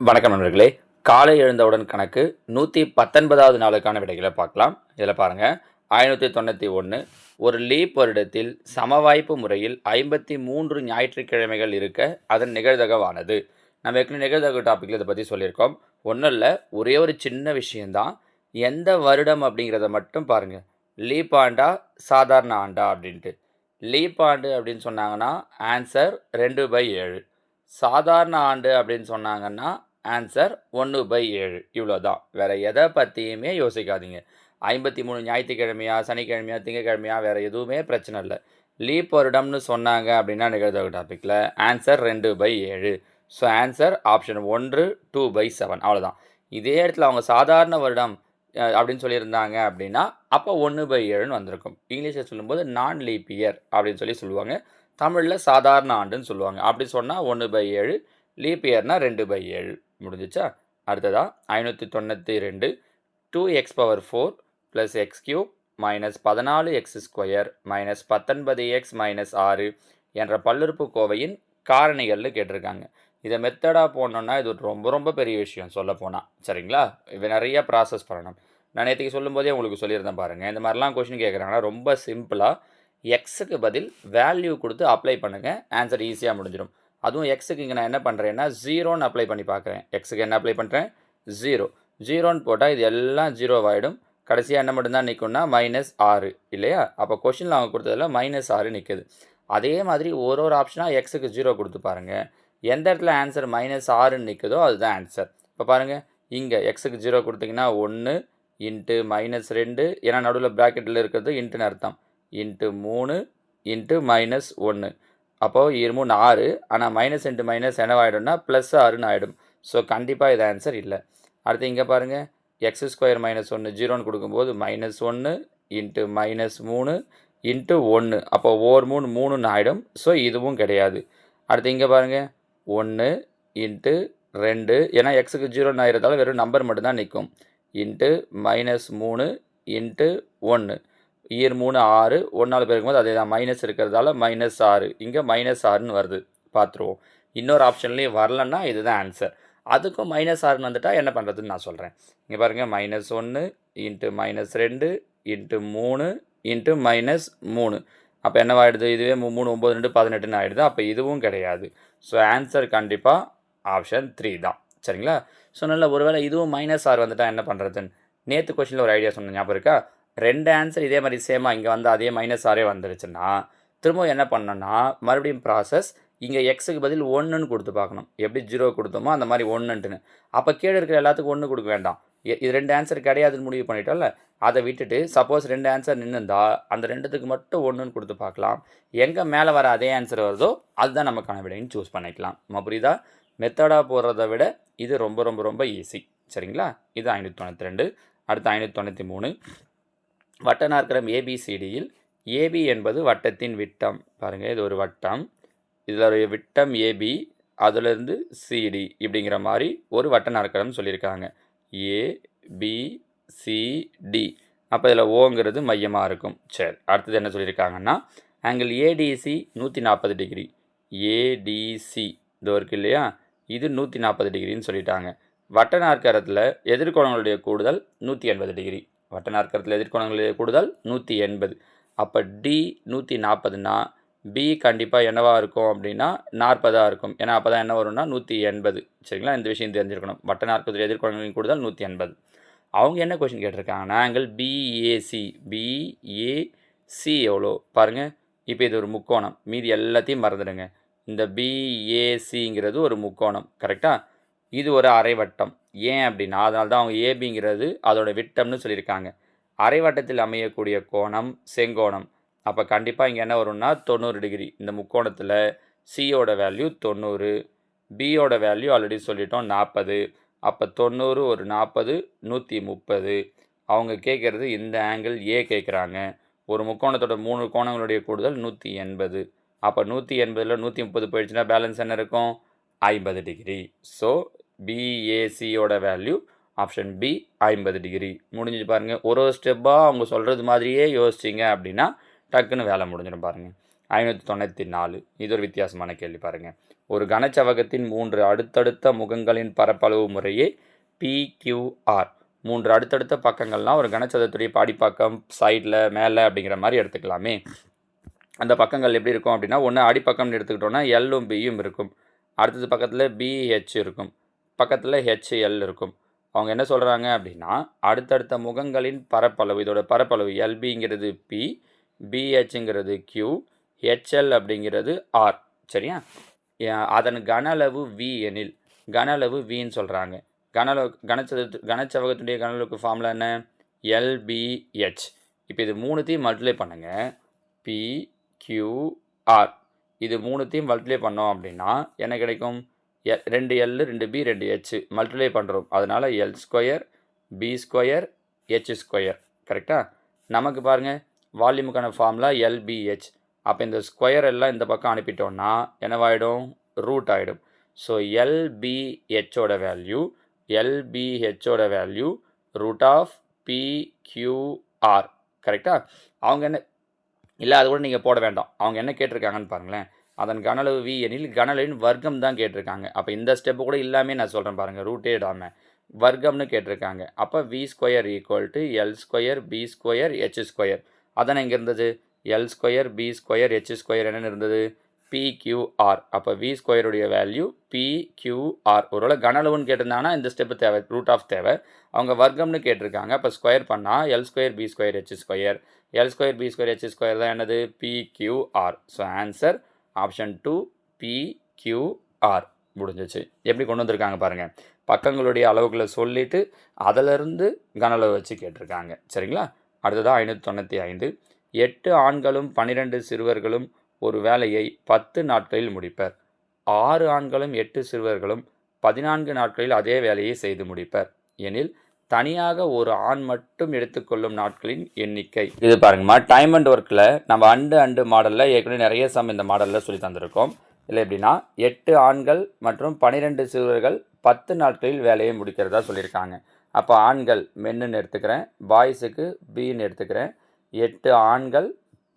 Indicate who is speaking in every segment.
Speaker 1: வணக்கம் நண்பர்களே. காலை எழுந்தவுடன் கணக்கு நூற்றி பத்தொன்பதாவது நாளுக்கான விடைகளை பார்க்கலாம். இதில் பாருங்கள் ஐநூற்றி தொண்ணூற்றி ஒன்று ஒரு லீப் வருடத்தில் சமவாய்ப்பு முறையில் ஐம்பத்தி மூன்று ஞாயிற்றுக்கிழமைகள் இருக்க அதன் நிகழ்தகவானது. நம்ம ஏற்கனவே நிகழ்தகவு டாப்பிக்கில் இதை பற்றி சொல்லியிருக்கோம். ஒன்றும் இல்லை ஒரே ஒரு சின்ன விஷயந்தான் எந்த வருடம் அப்படிங்கிறத மட்டும் பாருங்கள் லீப் ஆண்டா சாதாரண ஆண்டா அப்படின்ட்டு. லீப் ஆண்டு அப்படின்னு சொன்னாங்கன்னா ஆன்சர் ரெண்டு பை ஏழு. சாதாரண ஆண்டு அப்படின்னு சொன்னாங்கன்னா ஆன்சர் ஒன்று பை ஏழு. இவ்வளோ தான் வேறு எதை பற்றியுமே யோசிக்காதீங்க. ஐம்பத்தி மூணு ஞாயிற்றுக்கிழமையா சனிக்கிழமையா திங்கக்கிழமையா வேறு எதுவுமே பிரச்சனை இல்லை. லீப் வருடம்னு சொன்னாங்க அப்படின்னா நிகழ்த்த டாப்பிக்கில் ஆன்சர் ரெண்டு பை ஏழு. ஸோ ஆன்சர் ஆப்ஷன் ஒன்று டூ பை செவன் அவ்வளோதான் இதே இடத்துல அவங்க சாதாரண வருடம் அப்படின்னு சொல்லியிருந்தாங்க அப்படின்னா அப்போ ஒன்று பை ஏழுன்னு வந்திருக்கும். இங்கிலீஷில் சொல்லும்போது நான் லீப் இயர் அப்படின்னு சொல்லி சொல்லுவாங்க. தமிழில் சாதாரண ஆண்டுன்னு சொல்லுவாங்க. அப்படி சொன்னால் ஒன்று பை ஏழு லீப் இயர்னால் ரெண்டு பை ஏழு. முடிஞ்சிச்சா? அடுத்ததாக ஐநூற்றி தொண்ணூற்றி ரெண்டு two x power four plus x cube minus பதினாலு எக்ஸ் ஸ்கொயர் மைனஸ் பத்தொன்பது எக்ஸ் மைனஸ் ஆறு என்ற பல்லுறுப்புக்கோவையின் காரணிகள்னு கேட்டிருக்காங்க. இதை மெத்தடாக போடணுன்னா இது ரொம்ப ரொம்ப பெரிய விஷயம் சொல்ல போனால் சரிங்களா? இவை நிறைய ப்ராசஸ் பண்ணணும். நான் நேற்றுக்கு சொல்லும்போதே உங்களுக்கு சொல்லியிருந்தேன் பாருங்கள் இந்த மாதிரிலாம் கொஷின் கேட்குறாங்கன்னா ரொம்ப சிம்பிளாக எக்ஸுக்கு பதில் வேல்யூ கொடுத்து அப்ளை பண்ணுங்கள் ஆன்சர் ஈஸியாக முடிஞ்சிடும். அதுவும் எக்ஸுக்கு இங்கே நான் என்ன பண்ணுறேன்னா ஜீரோன்னு அப்ளை பண்ணி பார்க்குறேன். எக்ஸுக்கு என்ன அப்ளை பண்ணுறேன் ஜீரோ ஜீரோன்னு போட்டால் இது எல்லாம் ஜீரோவாகிடும் கடைசியாக என்ன மட்டும்தான் நிற்கும்னா மைனஸ் ஆறு. இல்லையா? அப்போ கொஷினில் அவங்க கொடுத்ததில் மைனஸ் ஆறு நிற்குது அதே மாதிரி ஒரு ஒரு ஆப்ஷனாக எக்ஸுக்கு ஜீரோ கொடுத்து பாருங்கள் எந்த இடத்துல ஆன்சர் மைனஸ் ஆறுன்னு நிற்குதோ அதுதான் ஆன்சர் இப்போ பாருங்கள் இங்கே எக்ஸுக்கு ஜீரோ கொடுத்தீங்கன்னா ஒன்று இன்ட்டு மைனஸ் ரெண்டு. ஏன்னா நடுவில் ப்ராக்கெட்டில் இருக்கிறது இன்ட்டுன்னு அர்த்தம். இன்ட்டு மூணு இன்ட்டு மைனஸ் ஒன்று அப்போது இரு மூணு ஆறு ஆனால் மைனஸ் இன்ட்டு மைனஸ் என்னவாயிடும்னா ப்ளஸ் ஆறுன்னு ஆகிடும் ஸோ கண்டிப்பாக இது ஆன்சர் இல்லை. அடுத்து இங்கே பாருங்கள் எக்ஸ் ஸ்கொயர் மைனஸ் ஒன்று ஜீரோன்னு கொடுக்கும்போது மைனஸ் ஒன்று இன்ட்டு மைனஸ் மூணு இன்ட்டு ஒன்று அப்போ ஓர் மூணு மூணுன்னு ஆகிடும் ஸோ இதுவும் கிடையாது. அடுத்து இங்கே பாருங்கள் ஒன்று இன்ட்டு ரெண்டு. ஏன்னா எக்ஸுக்கு ஜீரோன்னு ஆகிறதால வெறும் நம்பர் மட்டும்தான் நிற்கும். இன்ட்டு மைனஸ் மூணு இன்ட்டு ஒன்று இயர் மூணு ஆறு ஒன்றால் பெருக்கும்போது அதே தான் மைனஸ் இருக்கிறதால மைனஸ் ஆறு. இங்கே மைனஸ் ஆறுன்னு வருது. பார்த்துருவோம் இன்னொரு ஆப்ஷன்லேயும் வரலன்னா இதுதான் ஆன்சர் அதுக்கும் மைனஸ் ஆறுன்னு வந்துட்டால் என்ன பண்ணுறதுன்னு நான் சொல்கிறேன் இங்கே பாருங்கள் மைனஸ் ஒன்று இன்ட்டு மைனஸ் ரெண்டு இன்ட்டு மூணு இன்ட்டு மைனஸ் மூணு. அப்போ என்னவாயிடுது இதுவே மூணு ஒம்பது ரெண்டு பதினெட்டுன்னு ஆகிடுது அப்போ இதுவும் கிடையாது. ஸோ ஆன்சர் கண்டிப்பாக ஆப்ஷன் த்ரீ தான். சரிங்களா? ஸோ நல்ல ஒருவேளை இதுவும் மைனஸ் ஆறு வந்துட்டால் என்ன பண்ணுறதுன்னு நேற்று கொஷினில் ஒரு ஐடியா சொன்ன ஞாபகம் இருக்கா? ரெண்டு ஆன்சர் இதே மாதிரி சேமாக இங்கே வந்து அதே மைனஸ் ஆரே வந்துருச்சுன்னா திரும்ப என்ன பண்ணோன்னா மறுபடியும் ப்ராசஸ் இங்கே எக்ஸுக்கு பதில் ஒன்றுன்னு கொடுத்து பார்க்கணும். எப்படி ஜீரோ கொடுத்தோமோ அந்த மாதிரி ஒன்றுன்ட்டுன்னு அப்போ கீழே இருக்கிற எல்லாத்துக்கும் ஒன்று கொடுக்க வேண்டாம். இது ரெண்டு ஆன்சர் கிடையாதுன்னு முடிவு பண்ணிட்டோம்ல அதை விட்டுட்டு சப்போஸ் ரெண்டு ஆன்சர் நின்றுந்தா அந்த ரெண்டுத்துக்கு மட்டும் ஒன்றுன்னு கொடுத்து பார்க்கலாம். எங்கே மேலே வர அதே ஆன்சர் வருதோ அதுதான் நமக்கான விடைன்னு சூஸ் பண்ணிக்கலாம். நம்ம புரியுதா? மெத்தடாக போடுறத விட இது ரொம்ப ரொம்ப ரொம்ப ஈஸி சரிங்களா? இது ஐநூற்றி தொண்ணூற்றி ரெண்டு அடுத்து ஐநூற்றி தொண்ணூற்றி மூணு வட்ட நாற்கரம் ஏபிசிடியில் ஏபி என்பது வட்டத்தின் விட்டம். பாருங்கள் இது ஒரு வட்டம். இதில் விட்டம் ஏபி அதுலேருந்து சிடி இப்படிங்கிற மாதிரி ஒரு வட்ட நாற்கரம் சொல்லியிருக்காங்க ஏ பி சிடி அப்போ இதில் ஓங்கிறது மையமாக இருக்கும். சரி அடுத்தது என்ன சொல்லியிருக்காங்கன்னா ஆங்கிள் ஏடிசி நூற்றி நாற்பது டிகிரி. ஏடிசி இதோ இருக்கு இல்லையா? இது நூற்றி நாற்பது டிகிரின்னு சொல்லிட்டாங்க. வட்ட நாற்கரத்தில் எதிர்கோணங்களுடைய கூடுதல் நூற்றி எண்பது டிகிரி. வட்ட நாற்கரத்தில் எதிர்கோணங்களுடைய கூடுதல் நூற்றி எண்பது. அப்போ டி நூற்றி நாற்பதுனா பி கண்டிப்பாக என்னவாக இருக்கும் அப்படின்னா நாற்பதாக இருக்கும். ஏன்னா அப்போ தான் என்ன வரும்னா நூற்றி எண்பது. சரிங்களா? இந்த விஷயம் தெரிஞ்சிருக்கணும். வட்ட நாற்கரத்தில் எதிர்கோணங்களின் கூடுதல் நூற்றி எண்பது. அவங்க என்ன கொஷின் கேட்டிருக்காங்கன்னா ஆங்கிள் பிஏசி பிஏசி எவ்வளோ? பாருங்கள் இப்போ இது ஒரு முக்கோணம். மீதி எல்லாத்தையும் மறந்துடுங்க. இந்த பிஏசிங்கிறது ஒரு முக்கோணம். கரெக்டாக இது ஒரு அரைவட்டம். ஏன் அப்படின்னா அதனால தான் அவங்க ஏபிங்கிறது அதோட விட்டம்னு சொல்லியிருக்காங்க. அரைவட்டத்தில் அமையக்கூடிய கோணம் செங்கோணம். அப்போ கண்டிப்பாக இங்கே என்ன வரும்னா தொண்ணூறு டிகிரி. இந்த முக்கோணத்தில் சியோட வேல்யூ தொண்ணூறு பியோட வேல்யூ ஆல்ரெடி சொல்லிட்டோம் நாற்பது அப்போ தொண்ணூறு ஒரு நாற்பது நூற்றி முப்பது. அவங்க கேட்குறது இந்த ஆங்கிள் ஏ கேட்குறாங்க. ஒரு முக்கோணத்தோட மூணு கோணங்களுடைய கூடுதல் நூற்றி எண்பது. அப்போ நூற்றி எண்பதில் நூற்றி முப்பது போயிடுச்சுன்னா பேலன்ஸ் என்ன இருக்கும்? ஐம்பது டிகிரி. ஸோ பிஏசியோட வேல்யூ ஆப்ஷன் பி ஐம்பது டிகிரி முடிஞ்சு பாருங்கள் ஒரு ஒரு ஸ்டெப்பாக அவங்க சொல்கிறது மாதிரியே யோசிச்சிங்க அப்படின்னா டக்குன்னு வேலை முடிஞ்சிடும் பாருங்கள் ஐநூற்றி தொண்ணூற்றி நாலு. இது ஒரு வித்தியாசமான கேள்வி பாருங்கள் ஒரு கனச்சவகத்தின் மூன்று அடுத்தடுத்த முகங்களின் பரப்பளவு முறையே பிக்யூஆர் மூன்று அடுத்தடுத்த பக்கங்கள்லாம் ஒரு கனச்சதத்துடைய பாடிப்பக்கம் சைடில் மேலே அப்படிங்கிற மாதிரி எடுத்துக்கலாமே. அந்த பக்கங்கள் எப்படி இருக்கும் அப்படின்னா ஒன்று அடிப்பக்கம்னு எடுத்துக்கிட்டோன்னா எல்லும் பியும் இருக்கும். அடுத்தது பக்கத்தில் பிஹெச் இருக்கும். பக்கத்தில் ஹெச்எல் இருக்கும். அவங்க என்ன சொல்கிறாங்க அப்படின்னா அடுத்தடுத்த முகங்களின் பரப்பளவு இதோட பரப்பளவு எல்பிங்கிறது பி பிஹெச்ங்கிறது கியூ ஹெச்எல் அப்படிங்கிறது ஆர் சரியா? அதன் கன அளவு வி எனில் கன அளவு வின்னு சொல்கிறாங்க கன அளவு கனச்சது கனச்சவகத்துடைய கனளவுக்கு ஃபார்முலா என்ன? எல்பிஹெச் இப்போ இது மூணுத்தையும் மல்டிப்ளை பண்ணுங்க. பி கியூ ஆர் இது மூணுத்தையும் மல்டிப்ளை பண்ணோம் அப்படின்னா என்ன கிடைக்கும்? எ- ரெண்டு எல் ரெண்டு பி ரெண்டு ஹெச் மல்டிப்ளை பண்ணுறோம் அதனால் L square B square H square கரெக்டாக நமக்கு பாருங்கள் வால்யூமுக்கான ஃபார்முலா எல்பிஹெச் அப்போ இந்த ஸ்கொயர் எல்லாம் இந்த பக்கம் அனுப்பிட்டோம்னா என்னவாயிடும்? ரூட் ஆகிடும் ஸோ எல்பிஹெச்சோட வேல்யூ எல்பிஹெச்சோட வேல்யூ ரூட் ஆஃப் பிக்யூஆர் கரெக்டாக அவங்க என்ன இல்லை அது கூட நீங்கள் போட வேண்டாம். அவங்க என்ன கேட்டிருக்காங்கன்னு பாருங்களேன். அதன் கனளவு வி எனில் கனலின் வர்க்கம் தான் கேட்டிருக்காங்க. அப்போ இந்த ஸ்டெப்பு கூட இல்லாமல் நான் சொல்கிறேன் பாருங்கள் ரூட்டே இடாமல் வர்க்கம்னு கேட்டிருக்காங்க. அப்போ V square equal to L square B square H square அதானே இங்கே இருந்தது? L square B square H square என்னென்னு இருந்தது? பிக்யூஆர் அப்போ வி ஸ்கொயருடைய வேல்யூ பிக்யூஆர் ஒருவேளை கனளவுன்னு கேட்டிருந்தாங்கன்னா இந்த ஸ்டெப்பு தேவை ரூட் ஆஃப் தேவை. அவங்க வர்க்கம்னு கேட்டிருக்காங்க. அப்போ ஸ்கொயர் பண்ணால் L square B square H square L square B square H square தான் என்னது? PQR so answer option two PQR முடிஞ்சிச்சு. எப்படி கொண்டு வந்திருக்காங்க பாருங்கள் பக்கங்களுடைய அளவுகளை சொல்லிவிட்டு அதிலிருந்து கன அளவு வச்சு கேட்டிருக்காங்க. சரிங்களா? அடுத்ததாக ஐநூற்றி தொண்ணூற்றி ஐந்து. எட்டு ஆண்களும் பன்னிரெண்டு சிறுவர்களும் ஒரு வேலையை பத்து நாட்களில் முடிப்பர். ஆறு ஆண்களும் எட்டு சிறுவர்களும் பதினான்கு நாட்களில் அதே வேலையை செய்து முடிப்பர். எனில் தனியாக ஒரு ஆண் மட்டும் எடுத்துக்கொள்ளும் நாட்களின் எண்ணிக்கை. இது பாருங்கம்மா டைம் அண்ட் ஒர்க்கில் நம்ம அண்டு அண்டு மாடலில் ஏற்கனவே நிறைய சம் இந்த மாடலில் சொல்லி தந்திருக்கோம். இல்லை எப்படின்னா எட்டு ஆண்கள் மற்றும் பனிரெண்டு சிறுவர்கள் பத்து நாட்களில் வேலையை முடிக்கிறதா சொல்லியிருக்காங்க. அப்போ ஆண்கள் மென்னுன்னு எடுத்துக்கிறேன் பாய்ஸுக்கு பின்னு எடுத்துக்கிறேன். எட்டு ஆண்கள்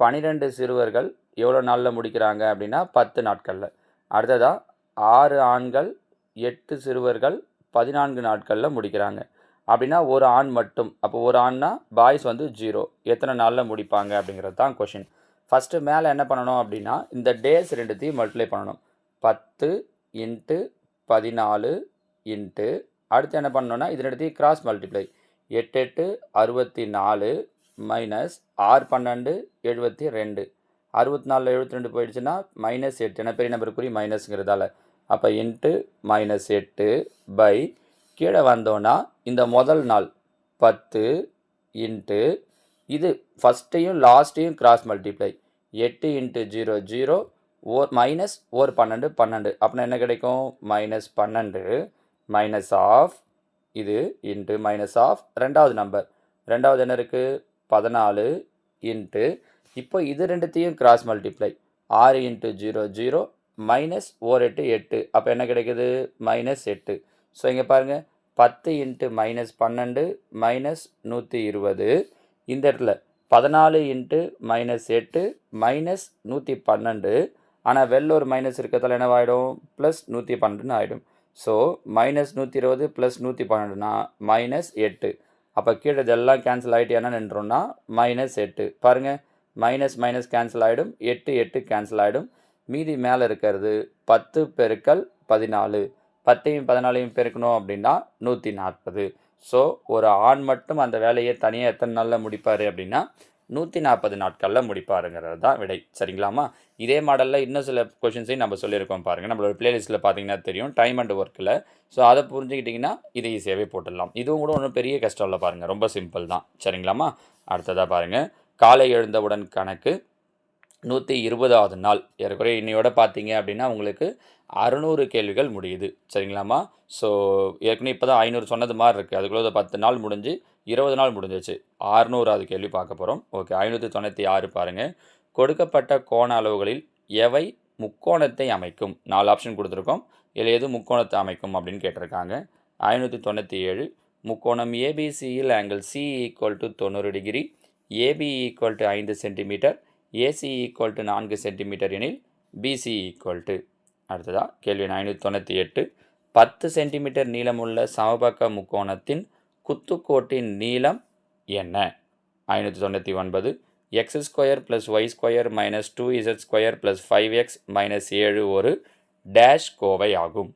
Speaker 1: பன்னிரெண்டு சிறுவர்கள் எவ்வளோ நாளில் முடிக்கிறாங்க அப்படின்னா பத்து நாட்களில். அடுத்ததாக ஆறு ஆண்கள் எட்டு சிறுவர்கள் பதினான்கு நாட்களில் முடிக்கிறாங்க. அப்படின்னா ஒரு ஆண் மட்டும். அப்போ ஒரு ஆண்னா பாய்ஸ் வந்து ஜீரோ எத்தனை நாளில் முடிப்பாங்க அப்படிங்கிறது தான் கொஷின் ஃபஸ்ட்டு மேலே என்ன பண்ணணும் அப்படின்னா இந்த டேஸ் ரெண்டுத்தையும் மல்டிப்ளை பண்ணணும். பத்து இன்ட்டு பதினாலு இன்ட்டு அடுத்து என்ன பண்ணணும்னா இது ரெண்டுத்தையும் கிராஸ் மல்டிப்ளை எட்டு எட்டு அறுபத்தி நாலு மைனஸ் ஆறு பன்னெண்டு எழுபத்தி ரெண்டு. அறுபத்தி நாலில் எழுபத்தி ரெண்டு போயிடுச்சுன்னா மைனஸ் எட்டு. என்ன பெரிய நம்பருக்குரிய மைனஸுங்கிறதால மைனஸ்ங்கிறதால அப்போ இன்ட்டு மைனஸ் எட்டு பை கீழே வந்தோன்னா இந்த முதல் நாள் பத்து இன்ட்டு இது ஃபஸ்ட்டையும் லாஸ்ட்டையும் கிராஸ் மல்டிப்ளை எட்டு இன்ட்டு ஜீரோ ஜீரோ ஓர் மைனஸ் ஓர் பன்னெண்டு பன்னெண்டு. அப்படின்னா என்ன கிடைக்கும்? மைனஸ் பன்னெண்டு மைனஸ் ஆஃப் இது இன்ட்டு மைனஸ் ஆஃப் ரெண்டாவது நம்பர் ரெண்டாவது என்ன இருக்குது பதினாலு இன்ட்டு இப்போ இது ரெண்டுத்தையும் கிராஸ் மல்டிப்ளை ஆறு இன்ட்டு ஜீரோ ஜீரோ மைனஸ் ஓர் எட்டு எட்டு. அப்போ என்ன கிடைக்குது? மைனஸ் எட்டு. ஸோ இங்கே பாருங்கள் பத்து இன்ட்டு மைனஸ் பன்னெண்டு மைனஸ் நூற்றி இருபது. இந்த இடத்துல பதினாலு இன்ட்டு மைனஸ் எட்டு மைனஸ் நூற்றி பன்னெண்டு. ஆனால் வெளில ஒரு மைனஸ் இருக்கிறதால என்னவாயிடும்? ப்ளஸ் நூற்றி பன்னெண்டுன்னு ஆகிடும் ஸோ மைனஸ் நூற்றி இருபது ப்ளஸ் நூற்றி பன்னெண்டுனா மைனஸ் எட்டு. அப்போ கீழே இதெல்லாம் கேன்சல் ஆகிட்டு என்ன நின்றோம்னா மைனஸ் எட்டு. பாருங்கள் மைனஸ் மைனஸ் கேன்சல் ஆகிடும் எட்டு எட்டு கேன்சல் ஆகிடும் மீதி மேலே இருக்கிறது பத்து பெருக்கல் பதினாலு. பத்தையும் பதினாலையும் பெருக்கணும் அப்படின்னா நூற்றி நாற்பது. ஸோ ஒரு ஆண் மட்டும் அந்த வேலையை தனியாக எத்தனை நாளில் முடிப்பார் அப்படின்னா நூற்றி நாற்பது நாட்களில் முடிப்பாருங்கிறது தான் விடை. சரிங்களாமா இதே மாடலில் இன்னும் சில கொஷின்ஸையும் நம்ம சொல்லியிருக்கோம் பாருங்கள் நம்மளோட பிளேலிஸ்ட்டில் பார்த்தீங்கன்னா தெரியும். டைம் அண்ட் ஒர்க்கில் ஸோ அதை புரிஞ்சுக்கிட்டிங்கன்னா இதை ஈஸியாகவே போட்டுடலாம். இதுவும் கூட ஒன்றும் பெரிய கஷ்டம் இல்லை பாருங்கள் ரொம்ப சிம்பிள் தான். சரிங்களாமா அடுத்ததாக பாருங்கள் காலை எழுந்தவுடன் கணக்கு நூற்றி இருபதாவது நாள். ஏறக்குறைய இன்னையோட பார்த்தீங்க அப்படின்னா உங்களுக்கு அறுநூறு கேள்விகள் முடியுது. சரிங்களாம்மா? ஸோ ஏற்கனவே இப்போ தான் ஐநூறு சொன்னது மாதிரி இருக்குது அதுக்குள்ளே பத்து நாள் முடிஞ்சு இருபது நாள் முடிஞ்சிச்சு ஆறுநூறாவது கேள்வி பார்க்க போகிறோம் ஓகே ஐநூற்றி தொண்ணூற்றி ஆறு பாருங்கள் கொடுக்கப்பட்ட கோண அளவுகளில் எவை முக்கோணத்தை அமைக்கும்? நாலு ஆப்ஷன் கொடுத்துருக்கோம். இதில் எது முக்கோணத்தை அமைக்கும் அப்படின்னு கேட்டிருக்காங்க. ஐநூற்றி தொண்ணூற்றி ஏழு முக்கோணம் ஏபிசியில் ஆங்கிள் சி ஈக்குவல் டு தொண்ணூறு டிகிரி ஏபி ஈக்குவல் டு ஐந்து சென்டிமீட்டர் ஏசி ஈக்குவல் டு நான்கு சென்டிமீட்டர் எனில் பிசி ஈக்குவல் டு அடுத்ததா கேள்வி ஐநூற்றி தொண்ணூற்றி எட்டு. பத்து சென்டிமீட்டர் நீளமுள்ள சமபக்க முக்கோணத்தின் குத்துக்கோட்டின் நீளம் என்ன? ஐநூற்றி தொண்ணூற்றி ஒன்பது. X square plus Y square minus two Z square plus five X minus ஏழு ஒரு டேஷ் கோவை ஆகும்.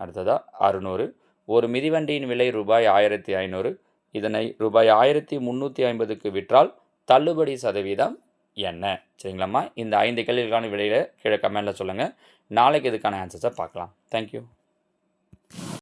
Speaker 1: அடுத்ததா அறுநூறு. ஒரு மிதிவண்டியின் விலை ரூபாய் ஆயிரத்தி ஐநூறு. இதனை ரூபாய் ஆயிரத்தி முந்நூற்றி ஐம்பதுக்கு விற்றால் தள்ளுபடி சதவீதம் என்ன? சரிங்களாம்மா? இந்த ஐந்து கேள்விகளுக்கான விடையில் கீழே கமெண்டில் சொல்லுங்கள் நாளைக்கு இதுக்கான ஆன்சர்ஸை பார்க்கலாம். தேங்க்யூ